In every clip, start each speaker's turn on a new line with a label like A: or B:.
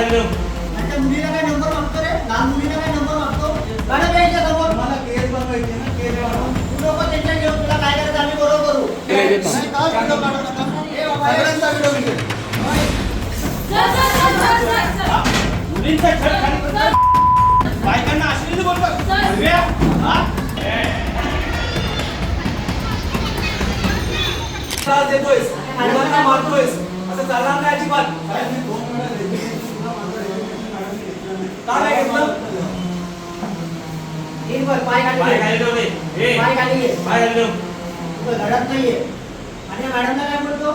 A: मुलीला काय नंबर मागतो रे? लहान मुलीला काय नंबर मागतो? मॅडम यायच्या समोर.
B: मला केस बनवायचे ना केस बनवून
A: तू लोक त्यांच्या घेऊन तुला काय करायचं आम्ही बरोबर करू.
B: नाही, काच व्हिडिओ काढू नका.
A: ए बाबा, ए.
B: सगळ्यांचा व्हिडिओ निघेल.
C: मुलींचा छळ खाली करतात. बायकांना अश्लील बोलतात अरे?
B: त्रास देतोयस मुलांना मारतोयस. असं चालणार नाही अजिबात. का नाही घेतलं?
A: पाय खाली
C: पाय
A: घे.
C: खाली
A: पाय घे.
C: पाय खाली ठेव.
A: तुझं घडत नाहीये. आणि मॅडमला काय म्हणतो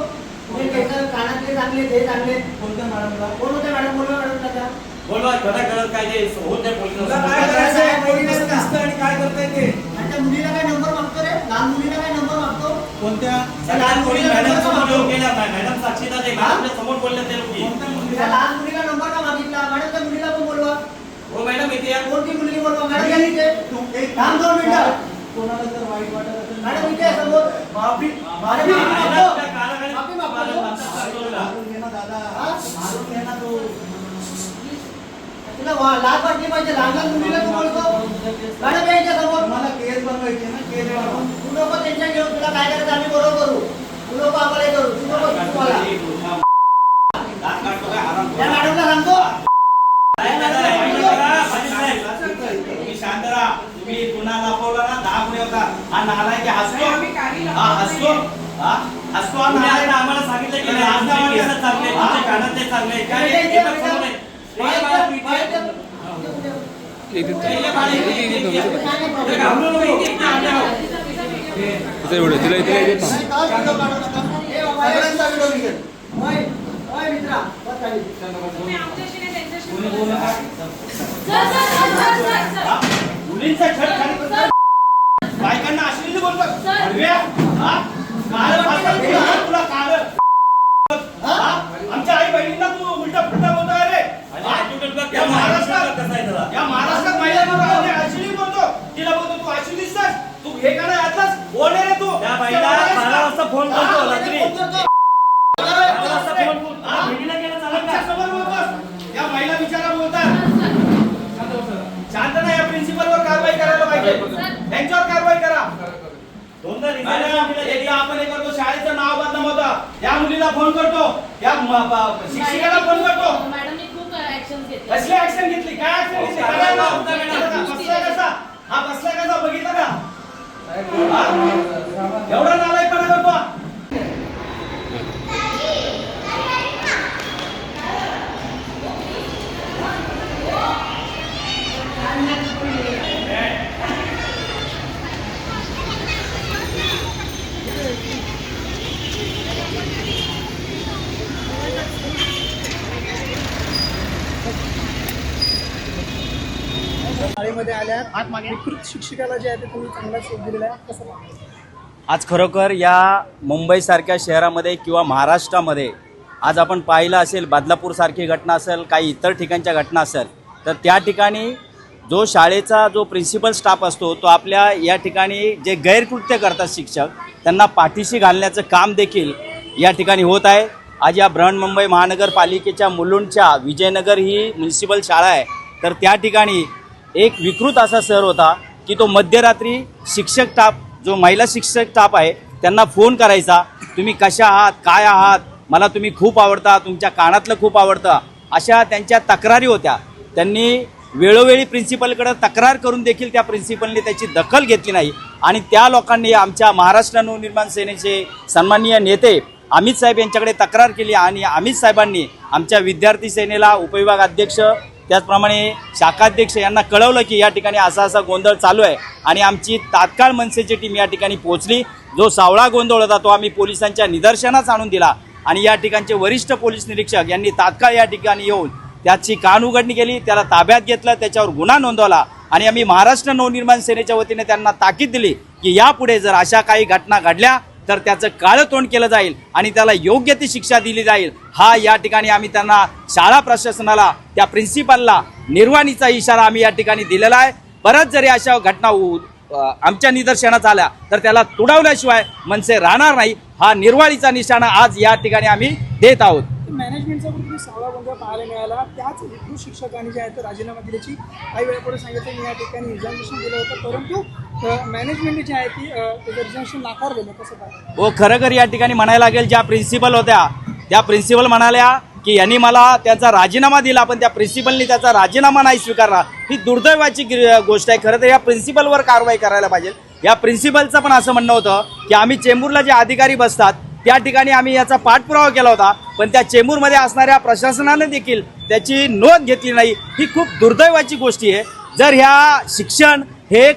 A: तुझे केस कानातले चांगले ते चांगले.
B: कोणत्या मॅडमला?
A: कोण होते मॅडम? बोलवा मॅडम त्याचा.
C: बोलवा खरं करत काय ते होत नाही पोलिसांना.
B: तुला काय करायचं आहे? पोरी कसं दिसतं आणि काय करताय ते?
A: आणि त्या मुलीला काय नंबर मागतो रे? लहान मुलीला काय नंबर मागतो?
B: कोणत्या
A: त्या लहान मुलीला
C: मॅडम समोर येऊन गेल्या. मॅडम साक्षीदार आहे. मॅडमच्या समोर बोलल्या त्या लोकी.
B: कोणत्या
A: त्या
B: मुलीला
A: लहान मुलीला नंबर का मागितला? मॅडम त्या मुलीला पण बोलवा?
C: हो मॅडम इथे या.
A: कोणती मुलगी बोलवा? मॅडम या इथे.
B: तू एक
A: थांब दोन मिनिटं.
B: कोणाला जर वाईट वाटत असेल
A: मॅडम इथे आहे समोर.
B: माफी
A: माफी
B: माफी
A: मागतो.
C: त्या कानाखाली-
A: माफी मागतो.
B: मारून घे ना दादा.
A: हा?
B: मारून घे ना तू.
A: तुला वा- लाज वाटली पाहिजे. लहान लहान मुलीला तू बोलतो. मॅडम यायच्या समोर.
B: मला केस बनवायचे ना केस बनवून
A: तू लोक त्यांच्या तुला काय करायचं आम्ही बरोबर करू तू नको आम्हाला करू तू नको तुम्हाला
C: काय
A: त्या मॅडमला सांगतो
C: तुम्ही गुन्हा दाखवला ना दहा गुन्हे होता हा नालायक हसतो हा हसतो हा हसतो हा नालायक आम्हाला सांगितलं की आज नाही चांगले तुमचे चांगले काय आहे. घाबरू नको,
D: तिचा व्हिडिओ तिला येत.
C: बायकांना अश्लील बोलतात. हा? आमच्या आई बहिणींना तू उलटा पुलटा बोलतोय रे? या महाराष्ट्रात या महाराष्ट्रात महिला बोलतो तिला बोलतो तू अश्लील दिसतोस तू हे का नाही यातलाच कोण आहे रे तू
E: त्या बाईला वाजता फोन करतो
A: हा,
E: रात्री.
C: हा? त्यांच्यावर कारवाई करा.
E: दोनदा
C: आपण हे करतो शाळेचं नाव बदनाम होतं. या मुलीला फोन करतो. या शिक्षिकेला फोन करतो.
F: मॅडमने खूप ऍक्शन घेतले.
C: कसली ऍक्शन घेतली? काय ऍक्शन घेतली? काय.
E: मॅडम?
C: बसलाय कसा? हा बसलाय कसा? बघितलं का हा? एवढा नालायकपणा करतो हा?
G: शाळेमध्ये आल्यात विकृत शिक्षकाला जे आहे ते तुम्ही चांगला शोध दिलेला आहे. कसं?
E: आज खरोखर या मुंबईसारख्या शहरामध्ये किंवा महाराष्ट्रामध्ये आज आपण पाहिलं असेल बदलापूरसारखी घटना असेल काही इतर ठिकाणच्या घटना असेल तर त्या ठिकाणी जो शाळेचा जो प्रिन्सिपल स्टाफ असतो तो आपल्या या ठिकाणी जे गैरकृत्य करतात शिक्षक त्यांना पाठीशी घालण्याचं काम देखील या ठिकाणी होत आहे. आज या बृहन्मुंबई महानगरपालिकेच्या मुलुंडच्या विजयनगर ही म्युन्सिपल शाळा आहे तर त्या ठिकाणी एक विकृत असा सर होता की तो मध्यरात्री शिक्षक स्टाफ जो महिला शिक्षक स्टाफ आहे त्यांना फोन करायचा तुम्ही कशा आहात? काय आहात? मला तुम्ही खूप आवडता तुमच्या कानातलं खूप आवडतं. अशा त्यांच्या तक्रारी होत्या. त्यांनी वेळोवेळी प्रिन्सिपलकडं तक्रार करून देखील त्या प्रिन्सिपलने त्याची दखल घेतली नाही. आणि त्या लोकांनी आमच्या महाराष्ट्र नवनिर्माण सेनेचे सन्माननीय नेते अमित साहेब यांच्याकडे तक्रार केली आणि अमित साहेबांनी आमच्या विद्यार्थी सेनेला उपविभाग अध्यक्ष त्याचप्रमाणे शाखाध्यक्ष यांना कळवलं की या ठिकाणी असा असा गोंधळ चालू आहे आणि आमची तात्काळ मनसेची टीम या ठिकाणी पोहोचली. जो सावळा गोंधळ होता तो आम्ही पोलिसांच्या निदर्शनास आणून दिला आणि या ठिकाणचे वरिष्ठ पोलीस निरीक्षक यांनी तात्काळ या ठिकाणी येऊन त्याची कान उघडणी केली त्याला ताब्यात घेतलं त्याच्यावर गुन्हा नोंदवला आणि आम्ही महाराष्ट्र नवनिर्माण सेनेच्या वतीने त्यांना ताकीद दिली की यापुढे जर अशा काही घटना घडल्या तर त्याचं काळं तोंड केलं जाईल आणि त्याला योग्य ती शिक्षा दिली जाईल. हा या ठिकाणी आम्ही त्यांना शाळा प्रशासनाला त्या प्रिन्सिपलला निर्वाणीचा इशारा आम्ही या ठिकाणी दिलेला आहे. परत जरी अशा घटना आमच्या निदर्शनात आल्या तर त्याला तुडवल्याशिवाय मनसे राहणार नाही. हा निर्वाळीचा निशाणा आज या ठिकाणी आम्ही देत आहोत.
G: मॅनेजमेंटचा सावळा गोंधळ पाहायला मिळाला. त्याच शिक्षकांनी जे आहे राजीनामा दिल्याची काही वेळापुढे सांगितलं. मी या ठिकाणी दिलं होतं. परंतु मॅनेजमेंट जे आहे ती रिझर्वेशन नाकारलेलं कसं काय?
E: हो खरं खर या ठिकाणी म्हणायला लागेल ज्या प्रिन्सिपल होत्या त्या प्रिन्सिपल म्हणाल्या की यांनी मला त्याचा राजीनामा दिला पण त्या प्रिन्सिपलनी त्याचा राजीनामा नाही स्वीकारला. ही दुर्दैवाची गोष्ट आहे. खरं तर या प्रिन्सिपलवर कारवाई करायला पाहिजे. या प्रिन्सिपलचं पण असं म्हणणं होतं की आम्ही चेंबूरला जे अधिकारी बसतात त्या ठिकाणी आम्ही याचा पाठपुरावा केला होता पण त्या चेंबूरमध्ये असणाऱ्या प्रशासनाने देखील त्याची नोंद घेतली नाही. ही खूप दुर्दैवाची गोष्टी आहे. जर ह्या शिक्षण हे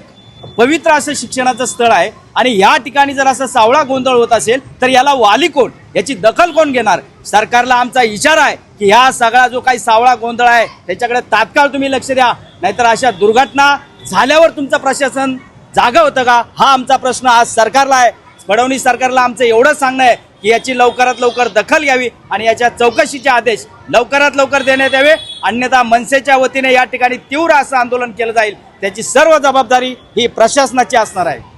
E: पवित्र असं शिक्षणाचं स्थळ आहे. आणि या ठिकाणी जर असं सावळा गोंधळ होत असेल तर याला वाली कोण? याची दखल कोण घेणार? सरकारला आमचा इशारा आहे की ह्या सगळा जो काही सावळा गोंधळ आहे त्याच्याकडे तात्काळ तुम्ही लक्ष द्या. नाहीतर अशा दुर्घटना झाल्यावर तुमचं प्रशासन जागा होतं का? हा आमचा प्रश्न आज सरकारला आहे. फडणवीस सरकारला आमचं एवढंच सांगणं आहे. की याची लवकरात लवकर दखल घ्यावी आणि याच्या चौकशीचे आदेश लवकरात लवकर देण्यात यावे. अन्यथा मनसेच्या वतीने या ठिकाणी तीव्र असं आंदोलन केलं जाईल. त्याची सर्व जबाबदारी ही प्रशासनाची असणार आहे.